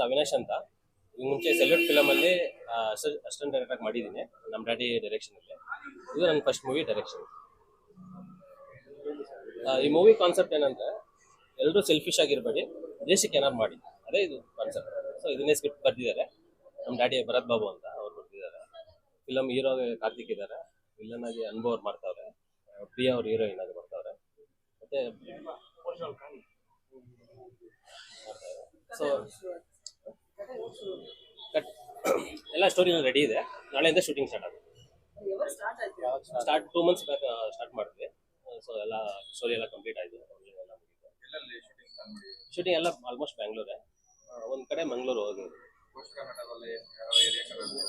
ಹೆಸರು ಅವಿನಾಶ್ ಅಂತ. ಈ ಮುಂಚೆ ಸೆಲ್ಯೂಟ್ ಫಿಲಮಲ್ಲಿ ಅಸಿಸ್ಟೆಂಟ್ ಡೈರೆಕ್ಟರ್ ಮಾಡಿದ್ದೀನಿ ನಮ್ಮ ಡ್ಯಾಡಿ ಡೈರೆಕ್ಷನಲ್ಲಿ ಇದು ನನ್ನ ಫಸ್ಟ್ ಮೂವಿ ಡೈರೆಕ್ಷನ್ ಈ ಮೂವಿ ಕಾನ್ಸೆಪ್ಟ್ ಏನಂದ್ರೆ ಎಲ್ಲರೂ ಸೆಲ್ಫಿಶ್ ಆಗಿರಬೇಡಿ ದೇಶಕ್ಕೆ ಏನಾದ್ರು ಮಾಡಿ. ಅದೇ ಇದು ಕಾನ್ಸೆಪ್ಟ್ ಸೊ ಇದನ್ನೇ ಸ್ಕ್ರಿಪ್ಟ್ ಬರ್ದಿದ್ದಾರೆ. ನಮ್ಮ ಡ್ಯಾಡಿ ಭರತ್ ಬಾಬು ಅಂತ ಅವ್ರು ಬರ್ದಿದ್ದಾರೆ. ಫಿಲಮ್ ಹೀರೋ ಕಾರ್ತಿಕ್ ಇದ್ದಾರೆ. ವಿಲನ್ ಆಗಿ ಅನುಭವ್ ಅವ್ರು ಮಾಡ್ತಾವ್ರೆ. ಪ್ರಿಯಾ ಅವ್ರ ಹೀರೋಯಿನ್ ಆಗಿ ಬರ್ತಾವ್ರೆ ಮತ್ತೆ ಸೊ ಎಲ್ಲ ಸ್ಟೋರಿ ರೆಡಿ ಇದೆ. ನಾಳೆಯಿಂದ ಶೂಟಿಂಗ್ ಸ್ಟಾರ್ಟ್ ಆಗುತ್ತೆ. Start two months back start ಮಾಡಿದ್ವಿ. ಸೊ ಎಲ್ಲ ಸ್ಟೋರಿ ಎಲ್ಲ ಕಂಪ್ಲೀಟ್ ಆಯಿತು. ಎಲ್ಲ ಶೂಟಿಂಗ್ ಎಲ್ಲ ಆಲ್ಮೋಸ್ಟ್ ಬ್ಯಾಂಗ್ಳೂರೇ ಒಂದು ಕಡೆ ಮಂಗ್ಳೂರು ಹೋಗಿ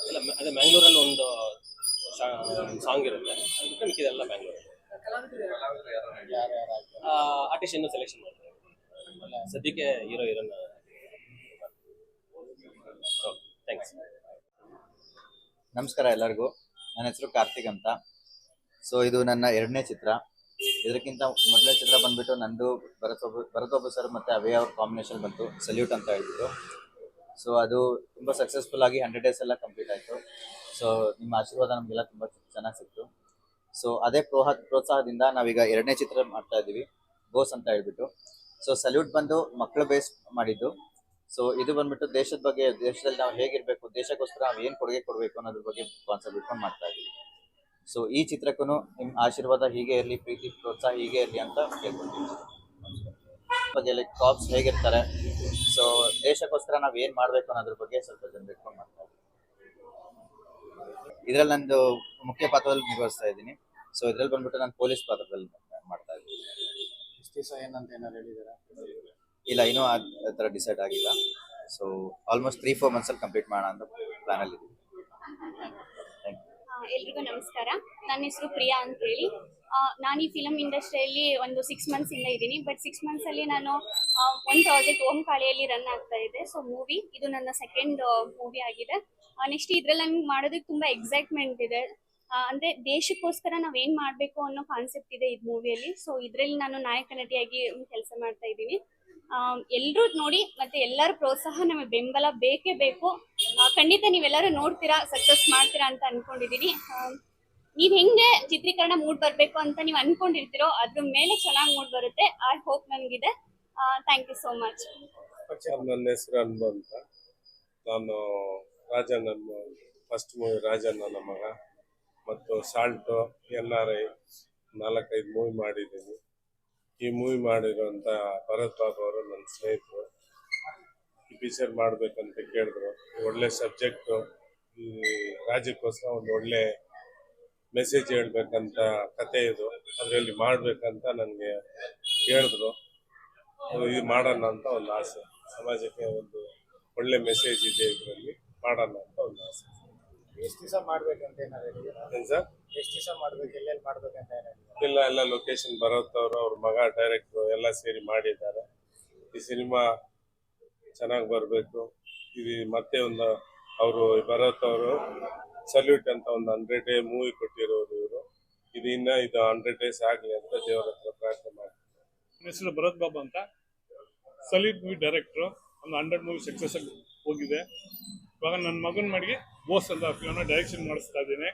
ಇಲ್ಲ ಅದೇ ಮ್ಯಾಂಗ್ಳೂರಲ್ಲಿ ಒಂದು ಸಾಂಗ್ ಇರುತ್ತೆ. ಅದಕ್ಕೆ ಮಿಕ್ಕಿದೆಲ್ಲ ಬ್ಯಾಂಗ್ಳೂರು ಆರ್ಟಿಸ್ಟ್ ಇನ್ನೂ ಸೆಲೆಕ್ಷನ್ ಮಾಡ್ತಾರೆ ಸದ್ಯಕ್ಕೆ ಹೀರೋ ಹೀರೋನ ನಮಸ್ಕಾರ ಎಲ್ಲರಿಗೂ. ನನ್ನ ಹೆಸರು ಕಾರ್ತಿಕ್ ಅಂತ. ಸೊ ಇದು ನನ್ನ ಎರಡನೇ ಚಿತ್ರ. ಇದಕ್ಕಿಂತ ಮೊದಲನೇ ಚಿತ್ರ ಬಂದ್ಬಿಟ್ಟು ನಂದು ಭರತ್ ಭರತೊಬ್ಬ ಭರತ್ ಬಾಬು ಸರ್ ಮತ್ತು ಅವೇ ಅವ್ರ ಕಾಂಬಿನೇಷನ್ ಬಂತು ಸಲ್ಯೂಟ್ ಅಂತ ಹೇಳ್ಬಿಟ್ಟು. ಸೊ ಅದು ತುಂಬ ಸಕ್ಸಸ್ಫುಲ್ ಆಗಿ ಹಂಡ್ರೆಡ್ ಡೇಸ್ ಎಲ್ಲ ಕಂಪ್ಲೀಟ್ ಆಯಿತು. ಸೊ ನಿಮ್ಮ ಆಶೀರ್ವಾದ ನಮಗೆಲ್ಲ ತುಂಬ ಚೆನ್ನಾಗಿ ಸಿಕ್ತು. ಸೊ ಅದೇ ಪ್ರೋಹ, ಪ್ರೋತ್ಸಾಹದಿಂದ ನಾವೀಗ ಎರಡನೇ ಚಿತ್ರ ಮಾಡ್ತಾ ಇದ್ದೀವಿ ಬೋಸ್ ಅಂತ ಹೇಳ್ಬಿಟ್ಟು. ಸೊ ಸಲ್ಯೂಟ್ ಬಂದು ಮಕ್ಕಳು ಬೇಸ್ ಮಾಡಿದ್ದು. ಸೊ ಇದು ಬಂದ್ಬಿಟ್ಟು ದೇಶದ ಬಗ್ಗೆ, ದೇಶದಲ್ಲಿ ನಾವು ಹೇಗಿರ್ಬೇಕು, ದೇಶಕ್ಕೋಸ್ಕರ ನಾವು ಏನು ಕೊಡುಗೆ ಕೊಡಬೇಕು ಅನ್ನೋದ್ರ ಬಗ್ಗೆ ಕಾನ್ಸೆಪ್ಟ್ ಇಟ್ಕೊಂಡು ಮಾಡ್ತಾ ಇದ್ದೀವಿ ಸೊ ಈ ಚಿತ್ರಕ್ಕೂ ನಿಮ್ಮ ಆಶೀರ್ವಾದ ಹೀಗೆ ಇರಲಿ, ಪ್ರೀತಿ, ಪ್ರೋತ್ಸಾಹ ಹೀಗೆ ಇರಲಿ ಅಂತ ಕೇಳ್ಕೊಳ್ತೀವಿ. ಬಗ್ಗೆ ಕಾಪ್ಸ್ ಹೇಗಿರ್ತಾರೆ? ಸೊ ದೇಶಕ್ಕೋಸ್ಕರ ನಾವು ಏನು ಮಾಡಬೇಕು ಅನ್ನೋದ್ರ ಬಗ್ಗೆ ಸ್ವಲ್ಪ ಜನ ಇಟ್ಕೊಂಡು ಮಾಡ್ತಾ ಇದ್ದೀವಿ ಇದ್ರಲ್ಲಿ ನಂದು ಮುಖ್ಯ ಪಾತ್ರದಲ್ಲಿ ನಿರ್ವಹಿಸ್ತಾ ಇದ್ದೀನಿ. ಸೊ ಇದ್ರಲ್ಲಿ ಬಂದ್ಬಿಟ್ಟು ನಾನು ಪೊಲೀಸ್ ಪಾತ್ರದಲ್ಲಿ ಮಾಡ್ತಾ ಇದ್ದೀನಿ. ಏನಂತ ಏನಾರು ಹೇಳಿದ್ದೀರಾ? ಇಲ್ಲ, ಇನ್ನೂ ಆ ಥರ ಡಿಸೈಡ್ ಆಗಿಲ್ಲ. ಸೊ ಆಲ್ಮೋಸ್ಟ್ ತ್ರೀ ಫೋರ್ ಮಂತ್ಸಲ್ಲಿ ಕಂಪ್ಲೀಟ್ ಮಾಡೋಣ ಅಂತ ಪ್ಲಾನಲ್ಲಿ ಎಲ್ರಿಗೂ ನಮಸ್ಕಾರ. ನನ್ನ ಹೆಸರು ಪ್ರಿಯಾ ಅಂತೇಳಿ. ಹೇಳಿ ನಾನು ಈ ಫಿಲಮ್ ಇಂಡಸ್ಟ್ರಿಯಲ್ಲಿ ಒಂದು ಸಿಕ್ಸ್ ಮಂತ್ಸ್ ಇಂದ ಇದ್ದೀನಿ. ಬಟ್ ಸಿಕ್ಸ್ ಮಂತ್ಸ್ ಅಲ್ಲಿ ನಾನು ಒಂದು ಪ್ರಾಜೆಕ್ಟ್ ಓಂ ಕಾಳಿಯಲ್ಲಿ ರನ್ ಆಗ್ತಾ ಇದೆ. ಸೊ ಮೂವಿ ಇದು ನನ್ನ ಸೆಕೆಂಡ್ ಮೂವಿ ಆಗಿದೆ. ನೆಕ್ಸ್ಟ್ ಇದ್ರಲ್ಲಿ ನಮ್ಗೆ ಮಾಡೋದಕ್ಕೆ ತುಂಬಾ ಎಕ್ಸೈಟ್ಮೆಂಟ್ ಇದೆ. ಅಂದ್ರೆ ದೇಶಕ್ಕೋಸ್ಕರ ನಾವ್ ಏನ್ ಮಾಡ್ಬೇಕು ಅನ್ನೋ ಕಾನ್ಸೆಪ್ಟ್ ಇದೆ ಇದು ಮೂವಿಯಲ್ಲಿ ಸೊ ಇದ್ರಲ್ಲಿ ನಾನು ನಾಯಕ ನಟಿಯಾಗಿ ಕೆಲಸ ಮಾಡ್ತಾ ಇದ್ದೀನಿ. ಎಲ್ಲರೂ ನೋಡಿ ಮತ್ತೆ ಎಲ್ಲರ ಪ್ರೋತ್ಸಾಹ, ನಮಗೆ ಬೆಂಬಲ ಬೇಕೇ ಬೇಕು. ಖಂಡಿತ ನೀವೆಲ್ಲರೂ ನೋಡ್ತೀರಾ ಸಕ್ಸಸ್ ಮಾಡ್ತೀರಾ ಅಂತ ಅನ್ಕೊಂಡಿದೀನಿ. ನೀವ್ ಹೆಂಗೆ ಚಿತ್ರೀಕರಣ ಮೂಡ್ ಬರ್ಬೇಕು ಅಂತ ನೀವು ಅನ್ಕೊಂಡಿರ್ತೀರೋ, ಅದ್ರ ಮೇಲೆ ಚೆನ್ನಾಗಿ ಮೂಡ್ ಬರುತ್ತೆ. ಐ ಹೋಪ್ ನನ್ಗಿದೆ ಥ್ಯಾಂಕ್ ಯು ಸೋ ಮಚ್ ನನ್ನ ಹೆಸರು ಅನ್ಬ ಅಂತ. ನಾನು ರಾಜಣ್ಣ ಫಸ್ಟ್ ಮೂವಿ ರಾಜಣ್ಣನ ಮಗ ಮತ್ತು ಸಾಲ್ಟು ಎಲ್ ನಾಲ್ಕೈದು ಮೂವಿ ಮಾಡಿದ್ದೀನಿ. ಈ ಮೂವಿ ಮಾಡಿರುವಂತ ಭರತ್ ಬಾಬು ಅವರು ನನ್ನ ಸ್ನೇಹಿತರು. ಈ ಪಿಕ್ಚರ್ ಮಾಡಬೇಕಂತ ಕೇಳಿದ್ರು. ಒಳ್ಳೆ ಸಬ್ಜೆಕ್ಟ್ ಈ ರಾಜ್ಯಕ್ಕೋಸ್ಕರ ಒಂದು ಒಳ್ಳೆ ಮೆಸೇಜ್ ಹೇಳ್ಬೇಕಂತ ಕತೆ ಇದು. ಅದರಲ್ಲಿ ಮಾಡ್ಬೇಕಂತ ನನಗೆ ಕೇಳಿದ್ರು. ಇದು ಮಾಡೋಣ ಅಂತ ಒಂದು ಆಸೆ. ಸಮಾಜಕ್ಕೆ ಒಂದು ಒಳ್ಳೆ ಮೆಸೇಜ್ ಇದೆ ಇದರಲ್ಲಿ. ಮಾಡೋಣ ಅಂತ ಒಂದು ಆಸೆ. ಎಷ್ಟು ದಿವಸ ಮಾಡ್ಬೇಕಂತ ಏನಾರು ಏನ್ ಸರ್? ಎಷ್ಟು ದಿವಸ ಮಾಡ್ಬೇಕು ಎಲ್ಲೆಲ್ಲಿ ಮಾಡ್ಬೇಕಂತ ಅಂತ ಹೇಳಿದ್ದೀರಾ ಇಲ್ಲ ಎಲ್ಲ ಲೊಕೇಶನ್ ಬರೋತ್ತವ್ರು ಅವ್ರ ಮಗ ಡೈರೆಕ್ಟರ್ ಎಲ್ಲ ಸೇರಿ ಮಾಡಿದ್ದಾರೆ. ಈ ಸಿನಿಮಾ ಚೆನ್ನಾಗಿ ಬರಬೇಕು. ಇದು ಮತ್ತೆ ಒಂದು ಅವರು ಬರೋತ್ತವರು ಸಲ್ಯೂಟ್ ಅಂತ ಒಂದು ಹಂಡ್ರೆಡ್ ಡೇ ಮೂವಿ ಕೊಟ್ಟಿರೋರು ಇವರು. ಇದು ಇನ್ನ ಇದು ಹಂಡ್ರೆಡ್ ಡೇಸ್ ಆಗಲಿ ಅಂತ ದೇವರ ಹತ್ರ ಪ್ರಾರ್ಥನೆ ಮಾಡಿ ಹೆಸರು ಭರತ್ ಬಾಬು ಅಂತ. ಸಲ್ಯೂಟ್ ಮೂವಿ ಡೈರೆಕ್ಟ್ರು ಒಂದು ಹಂಡ್ರೆಡ್ ಮೂವಿ ಸಕ್ಸಸ್ ಆಗಿ ಹೋಗಿದೆ. ಇವಾಗ ನನ್ನ ಮಗನ ಮಡಿಗೆ ಬೋಸ್ ಅಂತ ಫಿಲ್ಮ್ನ ಡೈರೆಕ್ಷನ್ ಮಾಡಿಸ್ತಾ ಇದ್ದೀನಿ.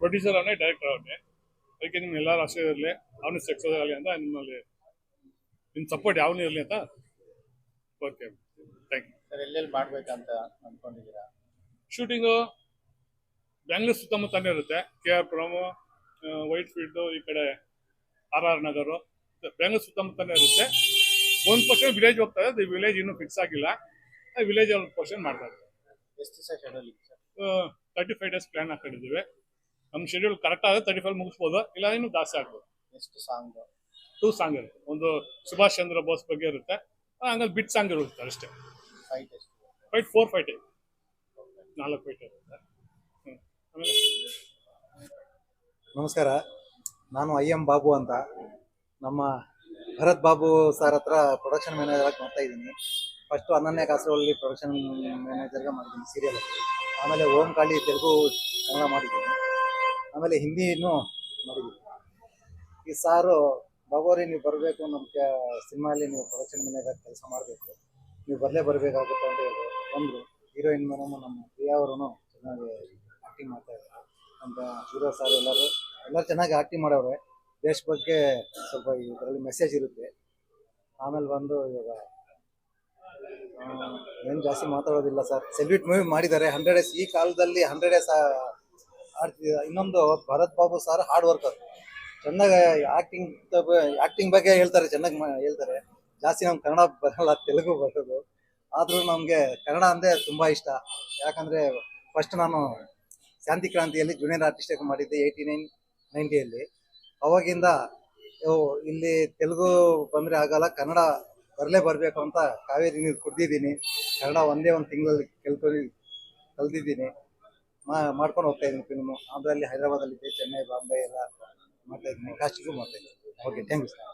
ಪ್ರೊಡ್ಯೂಸರ್ ಅವನೇ ಡೈರೆಕ್ಟರ್ ಅವನೇ ಅದಕ್ಕೆ ನಿಮ್ಮ ಎಲ್ಲರೂ ಆಶೆ ಇರಲಿ. ಅವನು ಸಕ್ಸಸ್ ಆಗಲಿ ಅಂತ ನಿಮ್ಮಲ್ಲಿ ನಿಮ್ಮ ಸಪೋರ್ಟ್ ಯಾವನೇ ಇರಲಿ ಅಂತ ಓಕೆ. ಥ್ಯಾಂಕ್ ಯು ಸರ್ ಎಲ್ಲೆಲ್ಲಿ ಮಾಡ್ಬೇಕಂತ ಅಂದ್ಕೊಂಡಿದ್ದೀರಾ ಶೂಟಿಂಗು ಬ್ಯಾಂಗ್ಳೂರ್ ಸುತ್ತಮುತ್ತನೇ ಇರುತ್ತೆ. K R Puram Whitefield ಈ ಕಡೆ ಆರ್ ಆರ್ ನಗರು ಬ್ಯಾಂಗ್ಳೂರ್ ಸುತ್ತಮುತ್ತನೇ ಇರುತ್ತೆ. ಒಂದು ಪರ್ಸೆಂಟ್ ವಿಲೇಜ್ ಹೋಗ್ತಾ ಇದೆ. ವಿಲೇಜ್ ಇನ್ನೂ ಫಿಕ್ಸ್ ಆಗಿಲ್ಲ. ವಿಲೇಜ್ ಅವ್ರ ಪರ್ಸೆಂಟ್ ಮಾಡ್ತಾ ಇದ್ದೀವಿ ಎಷ್ಟು ದಿವಸ schedule thirty five days plan ಹಾಕೊಂಡಿದ್ದೀವಿ. ನಮ್ಮ ಶೆಡ್ಯೂಲ್ ಕರೆಕ್ಟ್ ಆದ್ರೆ ತರ್ಟಿ ಫೈವ್ ಮುಗಿಸ್ಬೋದು. ಇಲ್ಲ ಇನ್ನೂ ಜಾಸ್ತಿ ಆಗ್ಬೋದು. ಎಷ್ಟು ಸಾಂಗ್ ಟೂ ಸಾಂಗ್ ಇರುತ್ತೆ. ಒಂದು ಸುಭಾಷ್ ಚಂದ್ರ ಬೋಸ್ ಬಗ್ಗೆ ಇರುತ್ತೆ. ಹಂಗಲ್ಲಿ ಬಿಟ್ ಸಾಂಗ್ ಇರುತ್ತೆ ಅಷ್ಟೇ. ಫೈಟ್ ಎಷ್ಟು? ಫೈಟ್ ಫೋರ್ ಫೈಟ್ ನಾಲ್ಕು ಫೈಟ್ ಇರುತ್ತೆ. ಹ್ಮ್. ಆಮೇಲೆ? ನಮಸ್ಕಾರ. ನಾನು ಐ ಎಂ ಬಾಬು ಅಂತ. ನಮ್ಮ ಭರತ್ ಬಾಬು ಸರ್ ಹತ್ರ ಪ್ರೊಡಕ್ಷನ್ ಮ್ಯಾನೇಜರ್ ಆಗಿ ನೋಡ್ತಾ ಇದ್ದೀನಿ. ಫಸ್ಟು ಅನನ್ಯ ಕಾಸರವಳ್ಳಿ ಪ್ರೊಡಕ್ಷನ್ ಮ್ಯಾನೇಜರ್ಗೆ ಮಾಡಿದ್ದೀನಿ ಸೀರಿಯಲ್ ಆಮೇಲೆ ಓಂ ಕಾಳಿ ತೆಲುಗು ಕನ್ನಡ ಮಾಡಿದ್ದೀನಿ. ಆಮೇಲೆ ಹಿಂದಿನೂ ಮಾಡಿದ್ದೀನಿ. ಈ ಸಾರು ಬಗೋರಿ ನೀವು ಬರಬೇಕು ನಮ್ಮ ಸಿನಿಮಾಲಿ ನೀವು ಪ್ರೊಡಕ್ಷನ್ ಮ್ಯಾನೇಜರ್ ಕೆಲಸ ಮಾಡಬೇಕು. ನೀವು ಬರಲೇ ಬರಬೇಕಾಗುತ್ತೆ ಅಂತ ಹೇಳಿ ಬಂದರು ಹೀರೋಯಿನ್ ಮೇಡಮ್ ನಮ್ಮ ಪ್ರಿಯಾ ಅವರು ಚೆನ್ನಾಗಿ ಆ್ಯಕ್ಟಿಂಗ್ ಮಾಡ್ತಾ ಇದ್ದಾರೆ. ಅಂತ ಹೀರೋ ಸಾರ್ ಎಲ್ಲರೂ ಎಲ್ಲರೂ ಚೆನ್ನಾಗಿ ಆ್ಯಕ್ಟಿಂಗ್ ಮಾಡವ್ರೆ. ದೇಶ ಬಗ್ಗೆ ಸ್ವಲ್ಪ ಇದರಲ್ಲಿ ಮೆಸೇಜ್ ಇರುತ್ತೆ. ಆಮೇಲೆ ಬಂದು ಇವಾಗ ಏನು ಜಾಸ್ತಿ ಮಾತಾಡೋದಿಲ್ಲ ಸರ್. ಸೆಲ್ಯೂಟ್ ಮೂವಿ ಮಾಡಿದ್ದಾರೆ. ಹಂಡ್ರೆಡ್ ಡೇಸ್ ಈ ಕಾಲದಲ್ಲಿ ಹಂಡ್ರೆಡ್ ಎಸ್ ಆಡ್ತಿದ್ದ ಇನ್ನೊಂದು Bharat Babu sir hard worker ಚೆನ್ನಾಗಿ ಆಕ್ಟಿಂಗ್ ಆಕ್ಟಿಂಗ್ ಬಗ್ಗೆ ಹೇಳ್ತಾರೆ, ಚೆನ್ನಾಗಿ ಹೇಳ್ತಾರೆ. ಜಾಸ್ತಿ ನಮ್ಗೆ ಕನ್ನಡ ಬರಲ್ಲ, ತೆಲುಗು ಬರೋದು. ಆದರೂ ನಮಗೆ ಕನ್ನಡ ಅಂದರೆ ತುಂಬ ಇಷ್ಟ. ಯಾಕಂದರೆ ಫಸ್ಟ್ ನಾನು ಶಾಂತಿ ಕ್ರಾಂತಿಯಲ್ಲಿ ಜೂನಿಯರ್ ಆರ್ಟಿಸ್ಟ್ ಮಾಡಿದ್ದೆ ಏಯ್ಟಿ ನೈನ್ ನೈಂಟಿಯಲ್ಲಿ ಅವಾಗಿಂದ ಇಲ್ಲಿ ತೆಲುಗು ಬಂದರೆ ಆಗಲ್ಲ, ಕನ್ನಡ ಬರಲೇ ಬರಬೇಕು ಅಂತ ಕಾವೇರಿ ನೀರು ಕುಡ್ದಿದ್ದೀನಿ. ಕನ್ನಡ ಒಂದೇ ಒಂದು ತಿಂಗಳಲ್ಲಿ ಕಲ್ತ್ಕೊಂಡು ಕಲ್ತಿದ್ದೀನಿ ಮಾಡ್ಕೊಂಡು ಹೋಗ್ತಾ ಇದ್ದೀನಿ ಫಿಲ್ಮು ಅದರಲ್ಲಿ ಹೈದರಾಬಾದಲ್ಲಿದ್ದೆ, ಚೆನ್ನೈ, ಬಾಂಬೆ ಎಲ್ಲ ಮಾಡ್ತಾ ಇದ್ದೀನಿ. ಕಾಶಿಗೂ ಮಾಡ್ತಾ ಓಕೆ ಥ್ಯಾಂಕ್ ಯು ಸರ್